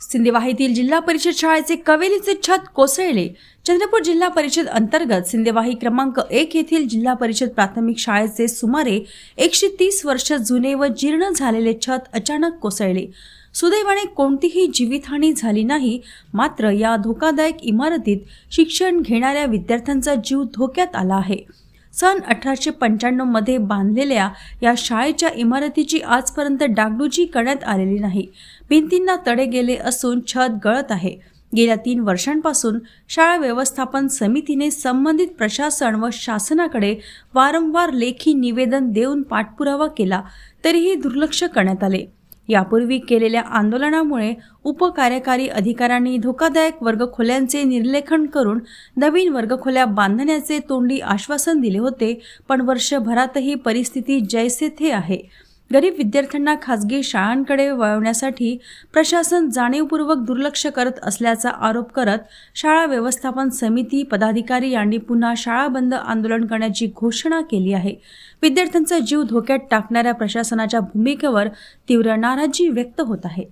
सिंदेवाहीतील जिल्हा परिषद शाळेचे कवेलीचे छत कोसळले. चंद्रपूर जिल्हा परिषद अंतर्गत सिंदेवाही क्रमांक एक येथील जिल्हा परिषद प्राथमिक शाळेचे सुमारे एकशे तीस वर्ष जुने व जीर्ण झालेले छत अचानक कोसळले. सुदैवाने कोणतीही जीवितहानी झाली नाही मात्र या धोकादायक इमारतीत शिक्षण घेणाऱ्या विद्यार्थ्यांचा जीव धोक्यात आला आहे. सन अठराशे पंच्याण्णवमध्ये बांधलेल्या या शाळेच्या इमारतीची आजपर्यंत डागडुजी करण्यात आलेली नाही. भिंतींना तडे गेले असून छत गळत आहे. गेल्या तीन वर्षांपासून शाळा व्यवस्थापन समितीने संबंधित प्रशासन व शासनाकडे वारंवार लेखी निवेदन देऊन पाठपुरावा केला तरीही दुर्लक्ष करण्यात आले. यापूर्वी केलेल्या आंदोलनामुळे उपकार्यकारी अधिकाऱ्यांनी धोकादायक वर्गखोल्यांचे निर्लेखन करून नवीन वर्गखोल्या बांधण्याचे तोंडी आश्वासन दिले होते पण वर्षभरातही परिस्थिती जैसे थे आहे. गरीब विद्यार्थ्यांना खासगी शाळांकडे वळवण्यासाठी प्रशासन जाणीवपूर्वक दुर्लक्ष करत असल्याचा आरोप करत शाळा व्यवस्थापन समिती पदाधिकारी यांनी पुन्हा शाळा बंद आंदोलन करण्याची घोषणा केली आहे. विद्यार्थ्यांचा जीव धोक्यात टाकणाऱ्या प्रशासनाच्या भूमिकेवर तीव्र नाराजी व्यक्त होत आहे.